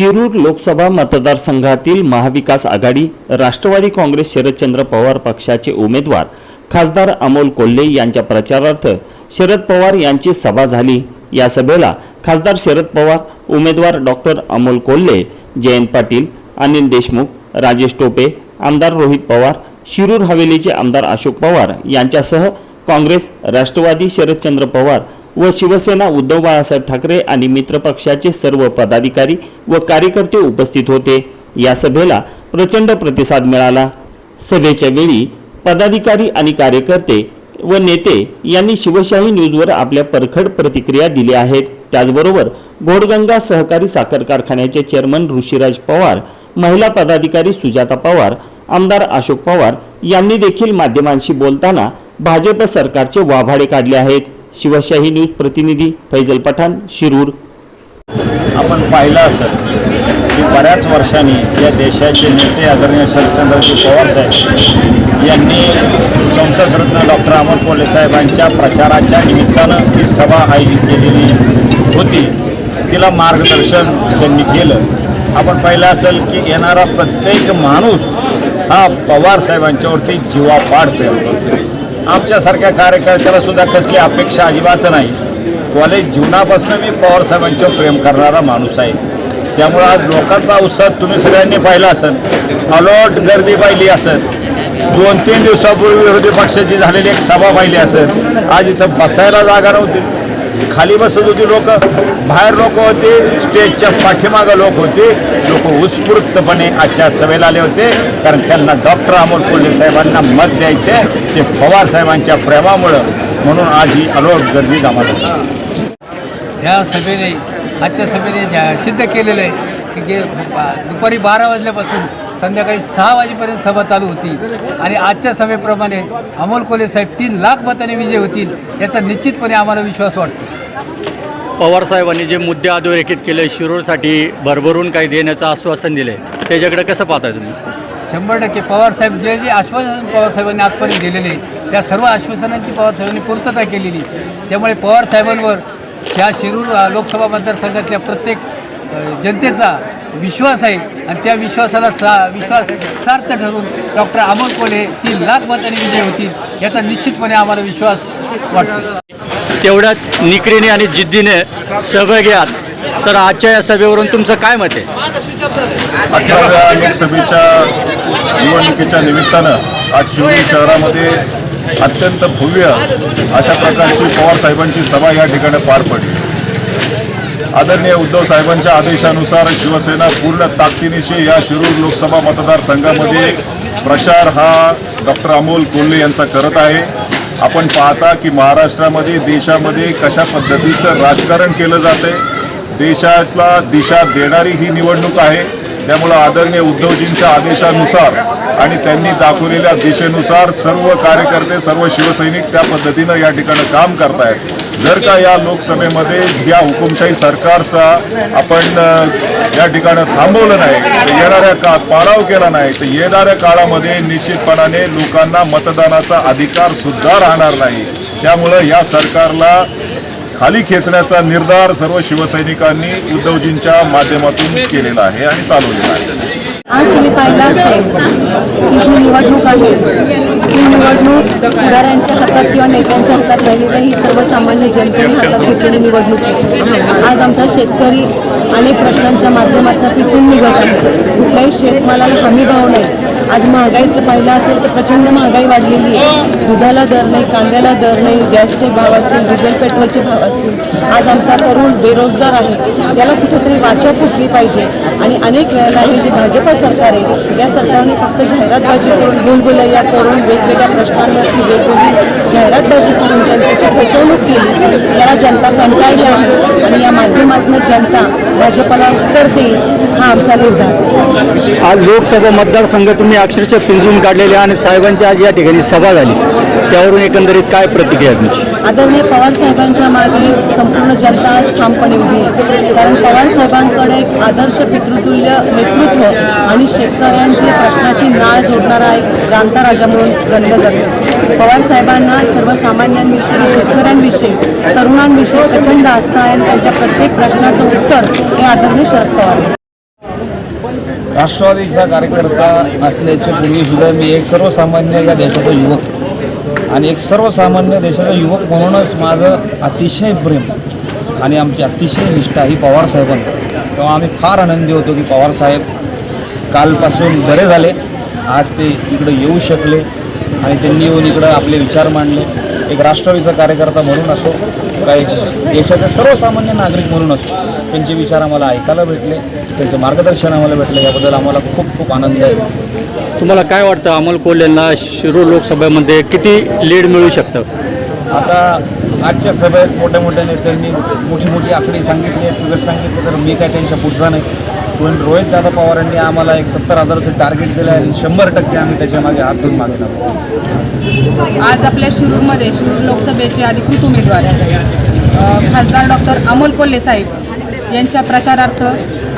शिरूर लोकसभा मतदारसंघातील महाविकास आघाडी राष्ट्रवादी काँग्रेस शरदचंद्र पवार पक्षाचे उमेदवार खासदार अमोल कोल्हे यांच्या प्रचारार्थ शरद पवार यांची सभा झाली. या सभेला खासदार शरद पवार उमेदवार डॉक्टर अमोल कोल्हे जयंत पाटील अनिल देशमुख राजेश टोपे आमदार रोहित पवार शिरूर हवेलीचे आमदार अशोक पवार यांच्यासह काँग्रेस राष्ट्रवादी शरदचंद्र पवार व शिवसेना उद्धव बाळासाहेब ठाकरे आणि मित्रपक्षाचे सर्व पदाधिकारी व कार्यकर्ते उपस्थित होते. या सभेला प्रचंड प्रतिसाद मिळाला. सभेच्या वेळी पदाधिकारी आणि कार्यकर्ते व नेते यांनी शिवशाही न्यूजवर आपल्या परखड प्रतिक्रिया दिल्या आहेत. त्याचबरोबर घोडगंगा सहकारी साखर कारखान्याचे चेअरमन ऋषिराज पवार महिला पदाधिकारी सुजाता पवार आमदार अशोक पवार यांनी देखील माध्यमांशी बोलताना भाजप सरकारचे वाभाडे काढले आहेत. शिवशाही न्यूज प्रतिनिधी फैजल पठाण शिरूर. आपण पाहिलं असेल की बऱ्याच वर्षांनी या देशाचे नेते आदरणीय शरदचंद्रजी पवार साहेब यांनी संसदरत्न डॉक्टर अमर कोल्हे साहेबांच्या प्रचाराच्या निमित्तानं ही सभा आयोजित केलेली होती तिला मार्गदर्शन त्यांनी केलं. आपण पाहिलं असेल की येणारा प्रत्येक माणूस हा पवार साहेबांच्यावरती जीवापाड प्रेम करतो आमच्यासारख्या कार्यकर्त्याला सुद्धा कसली अपेक्षा अजिबात नाही. कॉलेज जीवनापासून मी पवार साहेबांच्यावर प्रेम करणारा माणूस आहे. त्यामुळं आज लोकांचा उत्साह तुम्ही सगळ्यांनी पाहिला असेल. अलॉट गर्दी पाहिली असेल. दोन तीन दिवसापूर्वी विरोधी पक्षाची झालेली एक सभा पाहिली असेल. आज इथं बसायला जागा नव्हती. खाली बसत होती लोक. बाहेर लोक होते स्टेजच्या पाठीमागं लोक होते. लोक उत्स्फूर्तपणे आजच्या सभेला आले होते. कारण त्यांना डॉक्टर अमोल कोल्हे साहेबांना मत द्यायचे. ते पवार साहेबांच्या प्रेमामुळं. म्हणून आज ही अलोट गर्दी जमा झाली. ह्या सभेने आजच्या सभेने सिद्ध केलेलं आहे की जे दुपारी बारा वाजल्यापासून संध्याकाळी सहा वाजेपर्यंत सभा चालू होती. आणि आजच्या सभेप्रमाणे अमोल कोल्हे साहेब तीन लाख मताने विजय होतील याचा निश्चितपणे आम्हाला विश्वास वाटतो. पवार साहेबांनी जे मुद्दे अधोरेखित केले शिरूरसाठी भरभरून काही देण्याचं आश्वासन दिले त्याच्याकडे कसं पाहताय तुम्ही? शंभर टक्के पवारसाहेब जे जे आश्वासन पवारसाहेबांनी आजपर्यंत दिलेले त्या सर्व आश्वासनांची पवारसाहेबांनी पूर्तता केलेली. त्यामुळे पवारसाहेबांवर ह्या शिरूर लोकसभा मतदारसंघातल्या प्रत्येक जनतेचा विश्वास आहे. आणि त्या विश्वासाला सा विश्वास सार्थ ठरून डॉक्टर अमोल कोल्हे तीन लाख मतांनी विजय होतील याचा निश्चितपने आम्हाला विश्वास वाटतो. तेवढ्याच निकरीने आणि जिद्दीने सहभागी घ्याल तर आजच्या या सभेवरून तुमचं काय मत आहे? अठराव्या लोकसभेच्या निवडणुकीच्या निमित्तानं आज शिवनी शहरामध्ये अत्यंत भव्य अशा प्रकारची पवार साहेबांची सभा या ठिकाणी पार पडली. आदरणीय उद्धव साहेबांच्या आदेशानुसार शिवसेना पूर्ण ताकदीनिशी या शिरूर लोकसभा मतदारसंघामध्ये प्रचार हा डॉक्टर अमोल कोल्हे यांचा करत आहे. आपण पाहता की महाराष्ट्रामध्ये देशामध्ये कशा पद्धतीचं राजकारण केलं जातं देशातला दिशा देणारी ही निवडणूक आहे. त्यामुळं आदरणीय उद्धवजींच्या आदेशानुसार आणि त्यांनी दाखवलेल्या दिशेनुसार सर्व कार्यकर्ते सर्व शिवसैनिक त्या पद्धतीनं या ठिकाणी काम करतायत. जर का या लोकसभेमध्ये या हुकुमशाही सरकारचा आपण या ठिकाणं थांबवलं नाही तर येणाऱ्या का पाडाव केला नाही तर येणाऱ्या काळामध्ये निश्चितपणाने लोकांना मतदानाचा अधिकार सुद्धा राहणार नाही. त्यामुळं या सरकारला खाली खेचण्याचा निर्धार सर्व शिवसैनिकांनी उद्धवजींच्या माध्यमातून केलेला आहे आणि चालवलेला आहे. आज तुम्ही पाहिलं असेल की जी निवडणूक आहे ही निवडणूक पुढाऱ्यांच्या हातात किंवा नेत्यांच्या हातात राहिली नाही ही सर्वसामान्य जनतेने हातात घेतलेली निवडणूक आहे. आज आमचा शेतकरी अनेक प्रश्नांच्या माध्यमातून पिचून निघत आहे. कुठल्याही शेतमालाला हमी भाव नाही. आज महागाईचं पाहिलं असेल तर प्रचंड महागाई वाढलेली आहे. दुधाला दर नाही कांद्याला दर नाही गॅसचे भाव असतील डिझेल पेट्रोलचे भाव असतील. आज आमचा तरुण बेरोजगार आहे. त्याला कुठेतरी वाचा फुटली पाहिजे. आणि अनेक वेळेला हे जे भाजप सरकार आहे या सरकारने फक्त जाहिरातबाजी करून भूलभुलैया करून वेगवेगळ्या प्रश्नांवरती वेगवेगळी जाहिरातबाजी करून जनतेची फसवणूक केली. याला जनता कंटाळली आहे आणि या माध्यमातून जनता भाजपला उत्तर देईल. हा आमचा निर्धार. आज लोकसभा मतदारसंघ तुम्ही अक्षरशः पिंजून काढलेले आणि साहेबांची आज या ठिकाणी सभा झाली. त्यावरून एकंदरीत काय प्रतिक्रिया आहे तुमची? आदरणीय पवार साहेबांच्या मागे संपूर्ण जनता आज ठामपणे उभी आहे. कारण पवार साहेबांकडे एक आदर्श पितृतुल्य नेतृत्व आणि शेतकऱ्यांच्या प्रश्नाची नाळ जोडणारा एक जाणता राजा म्हणून गणलं जातं. पवार साहेबांना सर्वसामान्यांविषयी शेतकऱ्यांविषयी तरुणांविषयी प्रचंड आस्था आहे आणि त्यांच्या प्रत्येक प्रश्नाचं उत्तर हे आदरणीय शरद पवार. राष्ट्रवादीचा कार्यकर्ता असण्याच्या पूर्वीसुद्धा मी एक सर्वसामान्य या देशाचा युवक आणि एक सर्वसामान्य देशाचा युवक म्हणूनच माझं अतिशय प्रेम आणि आमची अतिशय निष्ठा ही पवारसाहेबांना तेव्हा आम्ही फार आनंदी होतो की पवारसाहेब कालपासून बरे झाले. आज ते इकडं येऊ शकले आणि त्यांनी येऊन इकडं आपले विचार मांडले. एक राष्ट्रवादीचा कार्यकर्ता म्हणून असो काही देशाचे सर्वसामान्य नागरिक म्हणून असो त्यांचे विचार आम्हाला ऐकायला भेटले. त्यांचं मार्गदर्शन आम्हाला भेटलं याबद्दल आम्हाला खूप खूप आनंद आहे. तुम्हाला काय वाटतं अमोल कोल्हेंना शिरूर लोकसभेमध्ये किती लीड मिळू शकतं? आता आजच्या सभेत मोठ्या मोठ्या नेत्यांनी मोठी मोठी आकडी सांगितली फिगर सांगितली तर मी काय त्यांच्या पुढचा नाही. पण रोहितदादा पवारांनी आम्हाला एक सत्तर हजाराचं टार्गेट दिलं आहे आणि शंभर टक्के आम्ही त्याच्यामागे हात धुवून मागे लागतो आज आपल्या शिरूरमध्ये शिरूर लोकसभेचे अधिकृत उमेदवार खासदार डॉक्टर अमोल कोल्हे साहेब यांच्या प्रचारार्थ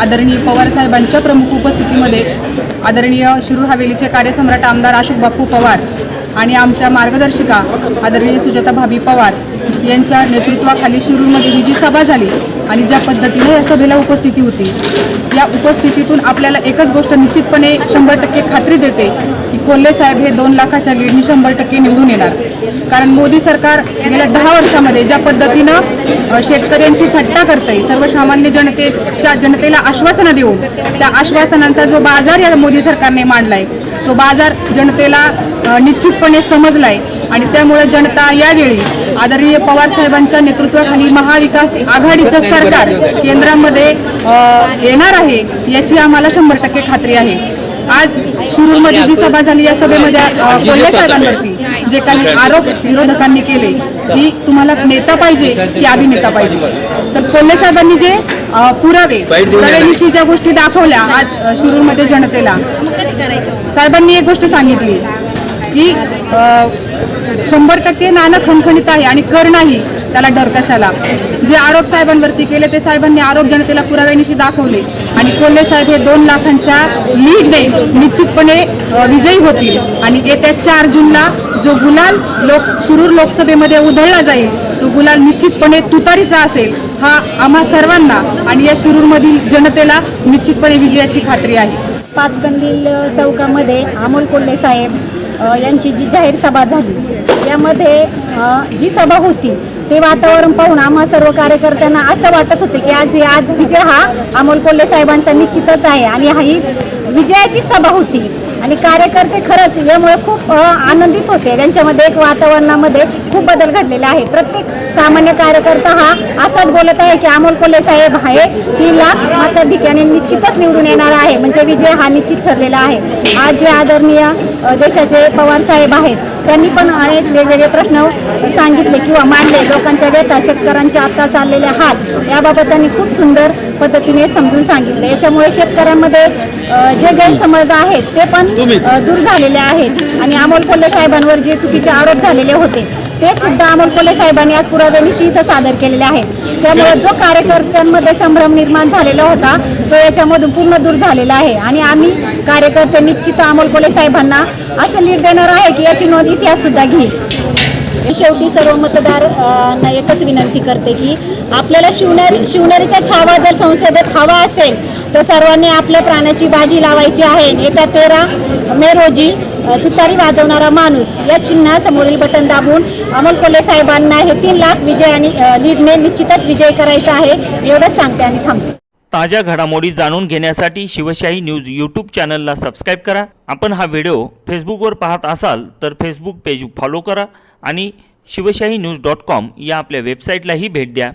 आदरणीय पवार साहेबांच्या प्रमुख उपस्थितीमध्ये आदरणीय शिरूर हवेलीचे कार्यसम्राट आमदार अशोक बापू पवार आणि आमच्या मार्गदर्शिका आदरणीय सुजाता भाभी पवार यांच्या नेतृत्वाखाली शिरूरमध्ये ही जी सभा झाली आणि ज्या पद्धतीने या सभेला उपस्थिती होती या उपस्थितीतून आपल्याला एकच गोष्ट निश्चितपणे शंभर टक्के खात्री देते की कोल्हे साहेब हे दोन लाखाच्या लीडनी शंभर टक्के निवडून येणार. कारण मोदी सरकार गेल्या दहा वर्षामध्ये ज्या पद्धतीनं शेतकऱ्यांची थट्टा करतंय सर्वसामान्य जनतेच्या जनतेला आश्वासनं देऊन त्या आश्वासनांचा जो बाजार या मोदी सरकारने मांडलाय तो बाजार जनतेला निश्चितपणे समजलाय आणि त्यामुळे जनता यावेळी आदरणीय पवार साहेबांच्या नेतृत्वाखाली महाविकास आघाडीचं सरकार केंद्रामध्ये येणार आहे याची आम्हाला शंभर टक्के खात्री आहे. आज शिरूरमध्ये जी सभा झाली या सभेमध्ये कोल्हे साहेबांवरती जे काही आरोप विरोधकांनी केले की तुम्हाला नेता पाहिजे की अभिनेता पाहिजे. तर कोल्हे साहेबांनी जे पुरावे पुराव्याविषयी ज्या गोष्टी दाखवल्या आज शिरूरमध्ये जनतेला साहेबांनी एक गोष्ट सांगितली की शंभर टक्के नाणं खणखणीत आहे आणि कर नाही. त्याला डर कशाला जे आरोप साहेबांवरती केले ते साहेबांनी आरोप जनतेला पुराव्यानिशी दाखवले. आणि कोल्हे साहेब हे दोन लाखांच्या लीडने निश्चितपणे विजयी होतील. आणि येत्या चार जूनला जो गुलाल लोक शिरूर लोकसभेमध्ये उधळला जाईल तो गुलाल निश्चितपणे तुतारीचा असेल हा आम्हा सर्वांना आणि या शिरूरमधील जनतेला निश्चितपणे विजयाची खात्री आहे. पाचगंदील चौकामध्ये अमोल कोल्हे साहेब यांची जी जाहीर सभा झाली यामध्ये जी सभा होती ते वातावरण पाहून आम्हा सर्व कार्यकर्त्यांना असं वाटत होते की आज आज विजय हा अमोल कोल्हे साहेबांचा निश्चितच आहे आणि हा ही विजयाची सभा होती. आणि कार्यकर्ते खरंच यामुळे खूप आनंदित होते. त्यांच्यामध्ये एक वातावरणामध्ये खूप बदल घडलेला आहे. प्रत्येक सामान्य कार्यकर्ता हा असाच बोलत आहे की अमोल कोल्हे साहेब आहे तीन लाख मताधिक्याने निश्चितच निवडून येणार आहे. म्हणजे विजय हा निश्चित ठरलेला आहे. आज जे आदरणीय देशाचे पवार साहेब आहेत त्यांनी पण अनेक वेगवेगळे प्रश्न सांगितले किंवा मांडले. लोकांच्या व्यथा शेतकऱ्यांच्या आता चाललेले हाल याबाबत त्यांनी खूप सुंदर पद्धतीने समजून सांगितले. याच्यामुळे शेतकऱ्यांमध्ये जे गैरसमज आहेत ते पण दूर झालेले आहेत. आणि अमोल कोल्हे साहेबांवर जे चुकीचे आरोप झालेले होते ते सुद्धा अमोल साहेबांनी आज पुराव्यानिशी इथं सादर केलेले आहेत त्यामुळे जो कार्यकर्त्यांमध्ये संभ्रम निर्माण झालेला होता तो याच्यामधून पूर्ण दूर झालेला आहे. आणि आम्ही कार्यकर्ते निश्चित अमोल साहेबांना असं लीड देणार आहे की याची नोंद इतिहास सुद्धा घेईल. शेवटी सर्व मतदार ना एकच विनंती करते की आपल्याला शिवनेरी शिवनेरीचा छावा जर संसदेत हवा असेल तर सर्वांनी आपल्या प्राणाची बाजी लावायची आहे. येत्या तेरा मे रोजी तुतारी वाजवणारा माणूस. या चिन्हासमोरील बटन दाबून अमोल कोल्हे साहेबांना हे तीन लाख विजय आणि लीडने निश्चितच विजय करायचा आहे एवढंच सांगते आणि थांबते. ताज्या घडामोडी जाणून घेण्यासाठी शिवशाही न्यूज यूट्यूब चॅनलला सबस्क्राईब करा. आपण हा व्हिडिओ फेसबुकवर पाहत असाल तर फेसबुक पेज फॉलो करा आणि शिवशाही न्यूज डॉट कॉम या आपल्या वेबसाईटलाही भेट द्या.